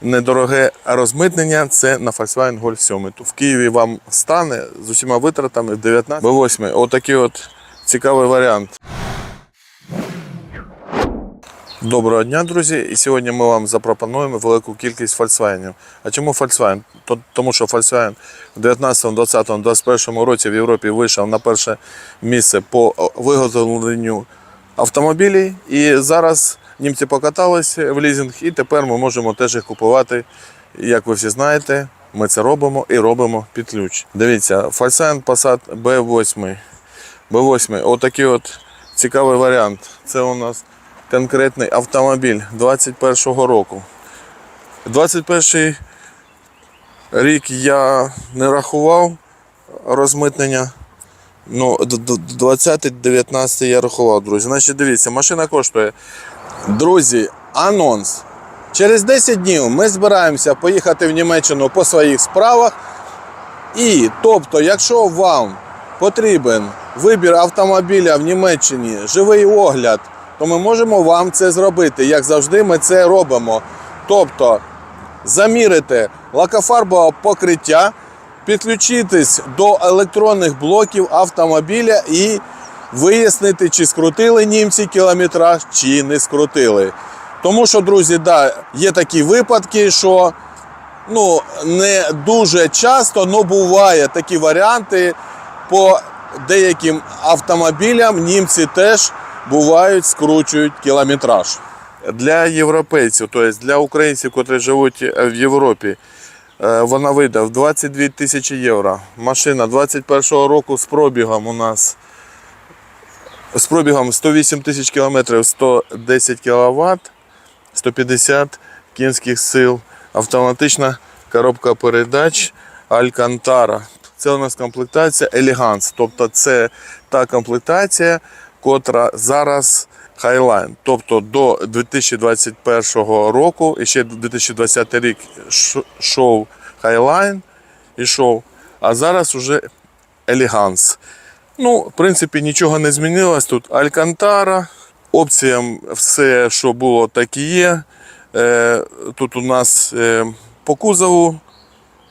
недороге розмитнення. Це на Volkswagen Golf 7. Тут в Києві вам стане з усіма витратами 19 б 8 Отакий от цікавий варіант. Доброго дня, друзі! І сьогодні ми вам запропонуємо велику кількість Volkswagen. А чому Volkswagen? Тому що Volkswagen в 19, 20, 21 році в Європі вийшов на перше місце по виготовленню автомобілів. І зараз німці покаталися в лізинг, і тепер ми можемо теж їх купувати. Як ви всі знаєте, ми це робимо і робимо під ключ. Дивіться, Volkswagen Passat B8. B8, отакий от цікавий варіант. Це у нас конкретний автомобіль 21-го року. 21 рік я не рахував розмитнення. Ну, 20-19 я рахував, друзі. Значить, дивіться, машина коштує. Друзі, анонс. Через 10 днів ми збираємося поїхати в Німеччину по своїх справах. І тобто, якщо вам потрібен вибір автомобіля в Німеччині, живий огляд, то ми можемо вам це зробити. Як завжди, ми це робимо. Тобто, замірити лакофарбове покриття, підключитись до електронних блоків автомобіля і вияснити, чи скрутили німці кілометраж, чи не скрутили. Тому що, друзі, да, є такі випадки, що ну, не дуже часто, але буває такі варіанти по деяким автомобілям німці теж бувають, скручують кілометраж. Для європейців, тобто для українців, які живуть в Європі, е, вона вийде в 22 тисячі євро. Машина 21-го року з пробігом у нас з пробігом 108 тисяч кілометрів, 110 кВт, 150 кінських сил, автоматична коробка передач Алькантара. Це у нас комплектація Elegance, тобто це та комплектація, котра зараз Highline. Тобто до 2021 року і ще 2020 рік ш- шов Highline ішов, а зараз уже Elegance. Ну, в принципі, нічого не змінилось. Тут Алькантара. Опціям все, що було, так і є. Е, Тут у нас е, по кузову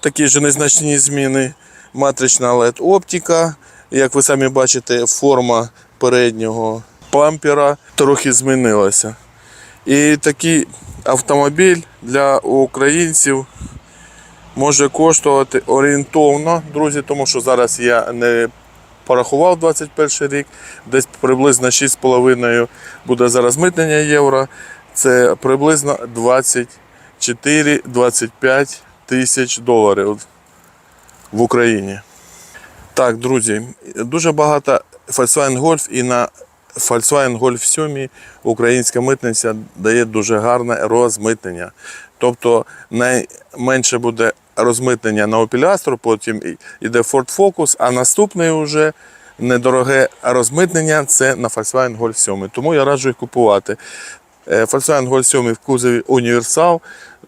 такі ж незначні зміни. Матрична LED оптика. Як ви самі бачите, форма переднього пампера трохи змінилася. І такий автомобіль для українців може коштувати орієнтовно, друзі, тому що зараз я не порахував 21 рік, десь приблизно 6,5 буде зараз митнення євро. Це приблизно 24-25 тисяч доларів в Україні. Так, друзі, дуже багато Volkswagen Golf і на Volkswagen Golf 7 українська митниця дає дуже гарне розмитнення. Тобто найменше буде розмитнення на Opel Astra, потім йде Ford Focus, а наступне вже недороге розмитнення це на Volkswagen Golf 7. Тому я раджу їх купувати. Е, Volkswagen Golf 7 в кузові універсал.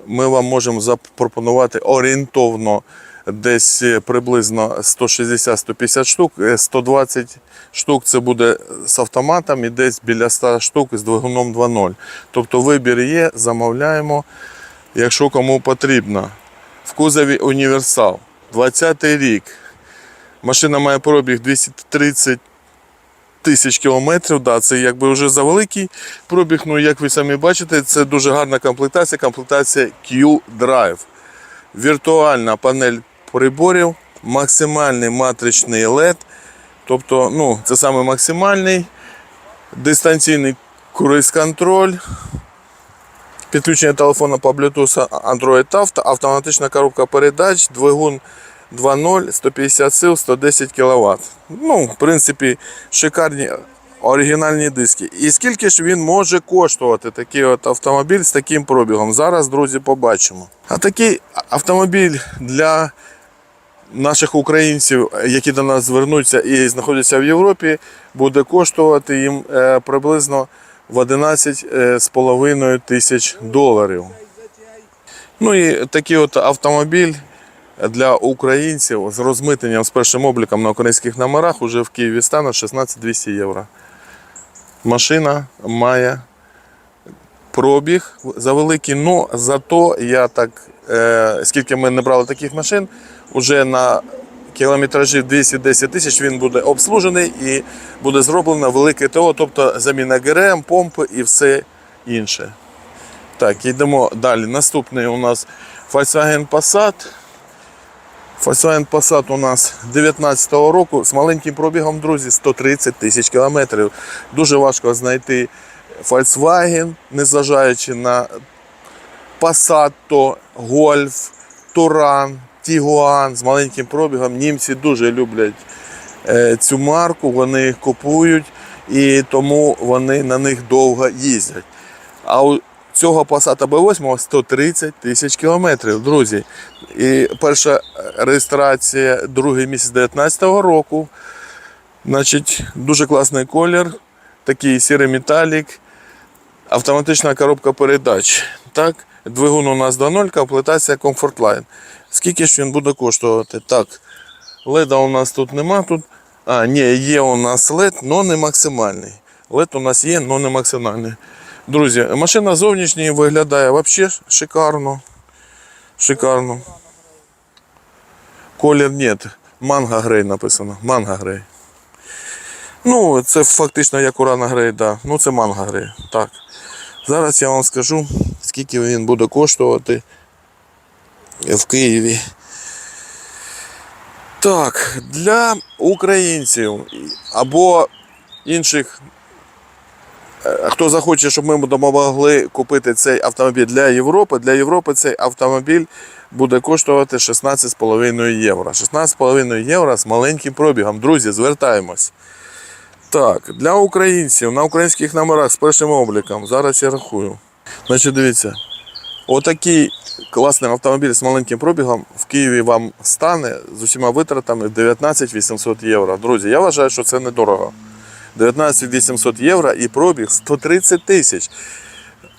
Ми вам можемо запропонувати орієнтовно десь е, приблизно 160-150 штук, Е, 120 штук це буде з автоматом і десь біля 100 штук з двигуном 2.0. Тобто вибір є, замовляємо, якщо кому потрібно. В кузові універсал. 20 рік. Машина має пробіг 230 тисяч кілометрів. Да, це якби вже за великий пробіг. Ну, як ви самі бачите, це дуже гарна комплектація. Комплектація Q-Drive. Віртуальна панель приборів, максимальний матричний LED. Тобто, ну, це саме максимальний дистанційний круїз-контроль. Підключення телефону по Bluetooth Android Auto, автоматична коробка передач, двигун 2.0, 150 сил, 110 кВт. Ну, в принципі, шикарні оригінальні диски. І скільки ж він може коштувати, такий от автомобіль з таким пробігом? Зараз, друзі, побачимо. А такий автомобіль для наших українців, які до нас звернуться і знаходяться в Європі, буде коштувати їм е, приблизно в 11,5 тисяч доларів. Ну і такий от автомобіль для українців з розмитненням з першим обліком на українських номерах уже в Києві стане 16 200 євро. Машина має пробіг за великий, но зато я так, е, скільки ми не брали таких машин, уже на кілометражі 210 тисяч він буде обслужений і буде зроблено велике ТО, тобто заміна ГРМ, помпи і все інше. Так, йдемо далі. Наступний у нас Volkswagen Passat. Volkswagen Passat у нас 19-го року з маленьким пробігом, друзі, 130 тисяч кілометрів. Дуже важко знайти Volkswagen, незважаючи на Passat, Golf, Туран, Tiguan з маленьким пробігом. Німці дуже люблять е, цю марку, вони їх купують і тому вони на них довго їздять. А у цього Passat B8 130 тисяч кілометрів, друзі. І перша реєстрація другий місяць 19-го року. Значить, дуже класний колір, такий сірий металік, автоматична коробка передач. Так, двигун у нас до 0, комплектація Comfort Line. Скільки ж він буде коштувати? Так, леда у нас тут нема. Тут. А, ні, є у нас LED, але не максимальний. LED у нас є, але не максимальний. Друзі, машина зовнішньої виглядає взагалі шикарно. Шикарно. Колір нет. Манго грей написано. Манго грей. Ну, це фактично як урана грей, да. Ну це манго грей. Так. Зараз я вам скажу, скільки він буде коштувати в Києві. Так, для українців або інших Е, Хто захоче, щоб ми допомогли купити цей автомобіль для Європи, для Європи цей автомобіль буде коштувати 16,5 євро. 16,5 євро з маленьким пробігом. Друзі, звертаємось. Так, для українців на українських номерах з першим обліком. Зараз я рахую. Значить, дивіться. Отакий класний автомобіль з маленьким пробігом в Києві вам стане з усіма витратами 19 800 євро. Друзі, я вважаю, що це недорого. 19 800 євро і пробіг 130 тисяч.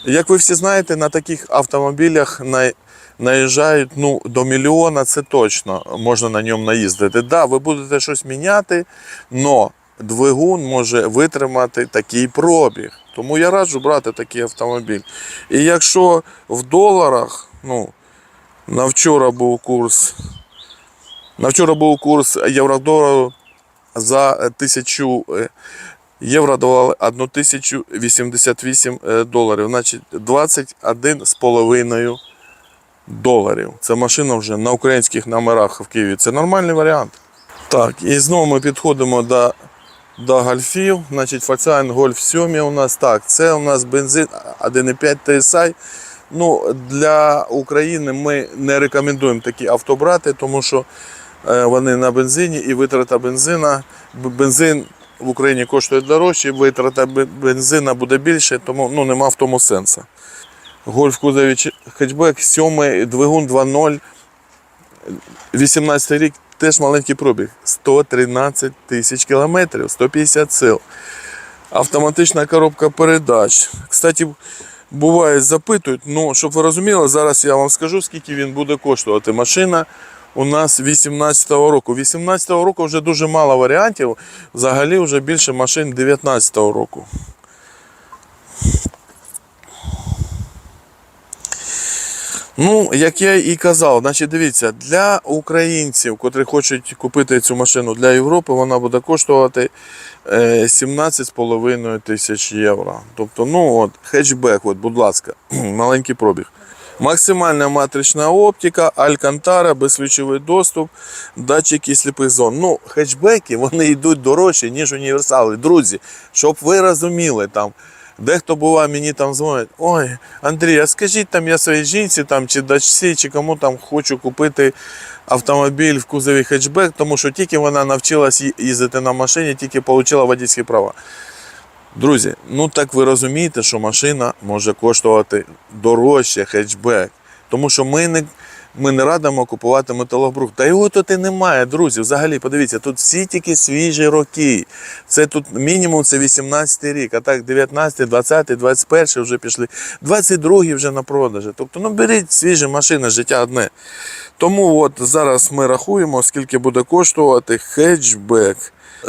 Як ви всі знаєте, на таких автомобілях на- наїжджають ну, до мільйона, це точно можна на ньому наїздити. Да, ви будете щось міняти, але двигун може витримати такий пробіг. Тому я раджу брати такий автомобіль. І якщо в доларах, ну, на вчора був курс, на вчора був курс євро-долару за тисячу е, євро давали 1088 е, доларів, значить 21,5 доларів. Це машина вже на українських номерах в Києві. Це нормальний варіант. Так, і знову ми підходимо до, до гольфів. Значить, Volkswagen Golf 7 у нас так. Це у нас бензин 1,5 TSI. Ну, для України ми не рекомендуємо такі авто брати, тому що е, вони на бензині і витрата бензина. Бензин в Україні коштує дорожче, витрата бензина буде більше, тому ну, нема в тому сенсу. Гольф кузові хетчбек, 7 двигун 2.0, 18 рік, теж маленький пробіг. 113 тисяч кілометрів, 150 сил. Автоматична коробка передач. Кстати, буває, запитують, ну, щоб ви розуміли, зараз я вам скажу, скільки він буде коштувати. Машина у нас 18-го року. 18-го року вже дуже мало варіантів. Взагалі вже більше машин 19-го року. Ну, як я і казав, значить, дивіться, для українців, котрі хочуть купити цю машину для Європи, вона буде коштувати е, 17,5 тисяч євро. Тобто, ну от, хетчбек, от, будь ласка, маленький пробіг. Максимальна матрична оптика, алькантара, безключовий доступ, датчики сліпих зон. Ну, хетчбеки вони йдуть дорожче, ніж універсали. Друзі, щоб ви розуміли там. Дехто буває, мені там дзвонить, ой, Андрій, а скажіть там я своїй жінці там, чи дочці, чи кому там хочу купити автомобіль в кузові хетчбек, тому що тільки вона навчилась їздити на машині, тільки отримала водійські права. Друзі, ну так ви розумієте, що машина може коштувати дорожче хетчбек. Тому що ми не, ми не радимо купувати металобрух. Та його тут і немає, друзі. Взагалі, подивіться, тут всі тільки свіжі роки. Це тут мінімум це 18 рік, а так 19, 20, 21 вже пішли, 22 вже на продажі. Тобто, ну беріть свіжі машини, життя одне. Тому от зараз ми рахуємо, скільки буде коштувати хетчбек.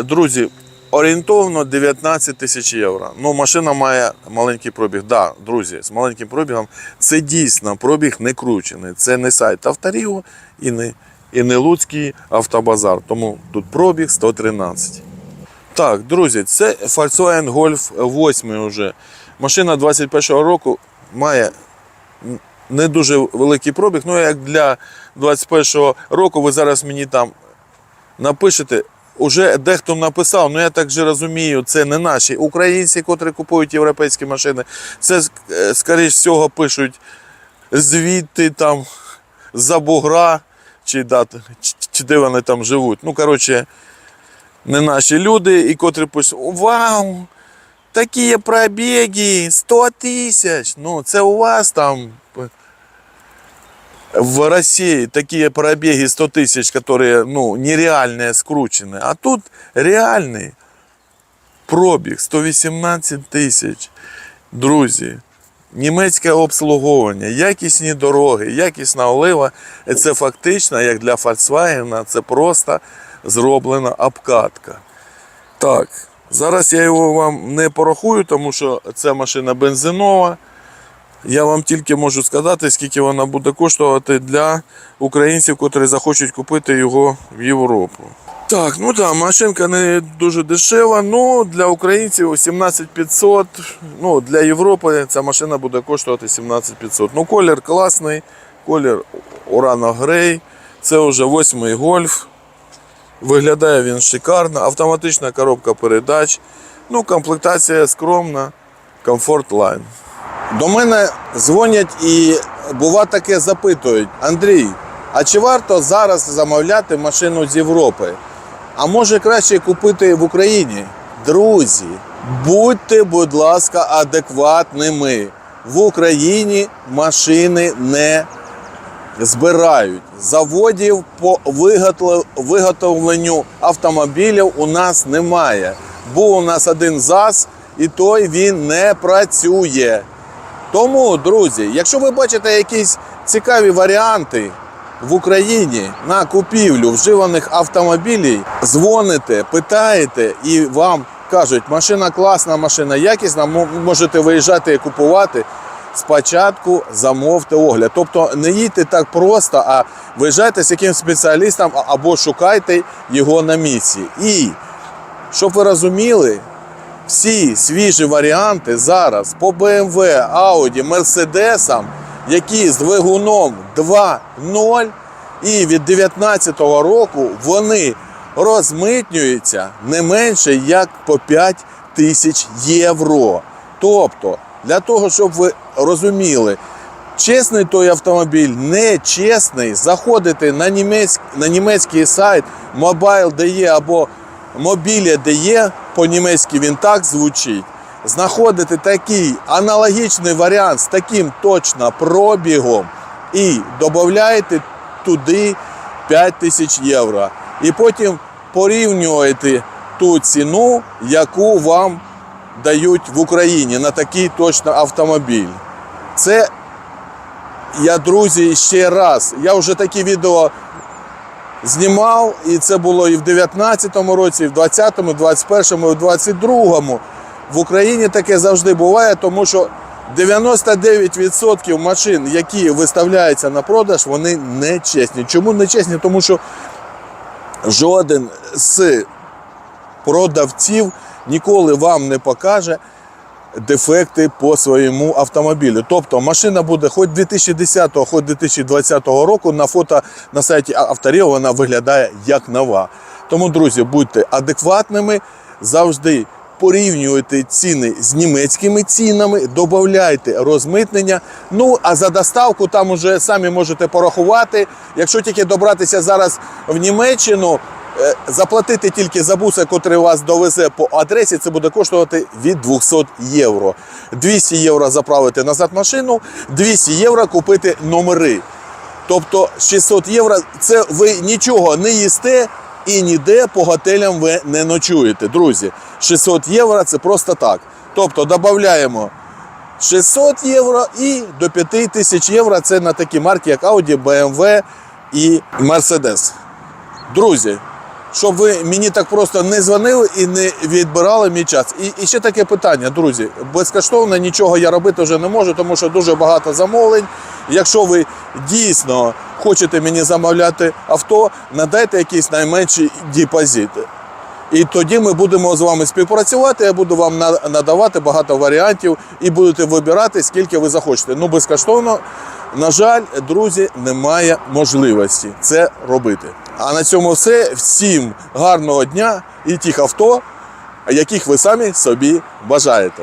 Друзі, орієнтовно 19 тисяч євро. Ну, машина має маленький пробіг. Да, друзі, з маленьким пробігом це дійсно пробіг не кручений. Це не сайт Авторіо і не, і не Луцький автобазар. Тому тут пробіг 113. Так, друзі, це Volkswagen Golf 8 вже. Машина 21-го року має не дуже великий пробіг. Ну, як для 21-го року, ви зараз мені там напишете. Уже дехто написав, ну я так же розумію, це не наші українці, котрі купують європейські машини. Це, е, скоріш всього, пишуть звідти там за бугра, чи, да, чи, де вони там живуть. Ну, коротше, не наші люди, і котрі пишуть: Вау! Такі пробіги, 100 тисяч. Ну, це у вас там в России такие пробеги 100 тысяч, которые ну, нереальные, скрученные. А тут реальний пробіг 118 тисяч. Друзі, німецьке обслуговування, якісні дороги, якісна олива. І Це фактично, як для Volkswagen, це просто зроблена обкатка. Так, зараз я його вам не порахую, тому що це машина бензинова. Я вам тільки можу сказати, скільки вона буде коштувати для українців, котрі захочуть купити його в Європу. Так, ну так, машинка не дуже дешева, ну для українців 17500. Ну, для Європи ця машина буде коштувати 17500. Ну, колір класний, колір Урано Грей. Це вже восьмий гольф. Виглядає він шикарно, автоматична коробка передач. Ну, комплектація скромна, комфорт лайн. До мене дзвонять і бува таке запитують: Андрій, а чи варто зараз замовляти машину з Європи? А може краще купити в Україні? Друзі, будьте, будь ласка, адекватними. В Україні машини не збирають. Заводів по виготовленню автомобілів у нас немає. Був у нас один ЗАЗ, і той він не працює. Тому, друзі, якщо ви бачите якісь цікаві варіанти в Україні на купівлю вживаних автомобілів, дзвоните, питаєте і вам кажуть, машина класна, машина якісна, можете виїжджати і купувати. Спочатку замовте огляд. Тобто не їдьте так просто, а виїжджайте з якимсь спеціалістом або шукайте його на місці. І щоб ви розуміли, всі свіжі варіанти зараз по BMW, Audi, Mercedes, які з двигуном 2.0 і від 2019 року вони розмитнюються не менше як по 5 тисяч євро. Тобто, для того, щоб ви розуміли, чесний той автомобіль, не чесний, заходите на, німець, на німецький сайт Mobile.de або Mobile.de, по-німецьки він так звучить. Знаходите такий аналогічний варіант з таким точно пробігом і додаєте туди 5 тисяч євро. І потім порівнюєте ту ціну, яку вам дають в Україні на такий точно автомобіль. Це я, друзі, ще раз. Я вже такі відео знімав, і це було і в 19-му році, і в 20-му, і в 21-му, і в 22-му. В Україні таке завжди буває, тому що 99% машин, які виставляються на продаж, вони не чесні. Чому не чесні? Тому що жоден з продавців ніколи вам не покаже дефекти по своєму автомобілю. Тобто машина буде хоч 2010, хоч 2020 року на фото на сайті Авторіо вона виглядає як нова. Тому, друзі, будьте адекватними, завжди порівнюйте ціни з німецькими цінами, додавайте розмитнення. Ну а за доставку там уже самі можете порахувати. Якщо тільки добратися зараз в Німеччину, Заплатити тільки за буса, який вас довезе по адресі, це буде коштувати від 200 євро. 200 євро заправити назад машину, 200 євро купити номери. Тобто 600 євро це ви нічого не їсте і ніде по готелям ви не ночуєте. Друзі, 600 євро це просто так. Тобто додаємо 600 євро і до 5000 євро це на такі марки, як Audi, BMW і Mercedes. Друзі, щоб ви мені так просто не дзвонили і не відбирали мій час. І, і ще таке питання, друзі. Безкоштовно нічого я робити вже не можу, тому що дуже багато замовлень. Якщо ви дійсно хочете мені замовляти авто, надайте якийсь найменший депозит. І тоді ми будемо з вами співпрацювати. Я буду вам на- надавати багато варіантів і будете вибирати, скільки ви захочете. Ну, безкоштовно, на жаль, друзі, немає можливості це робити. А на цьому все. Всім гарного дня і тих авто, яких ви самі собі бажаєте.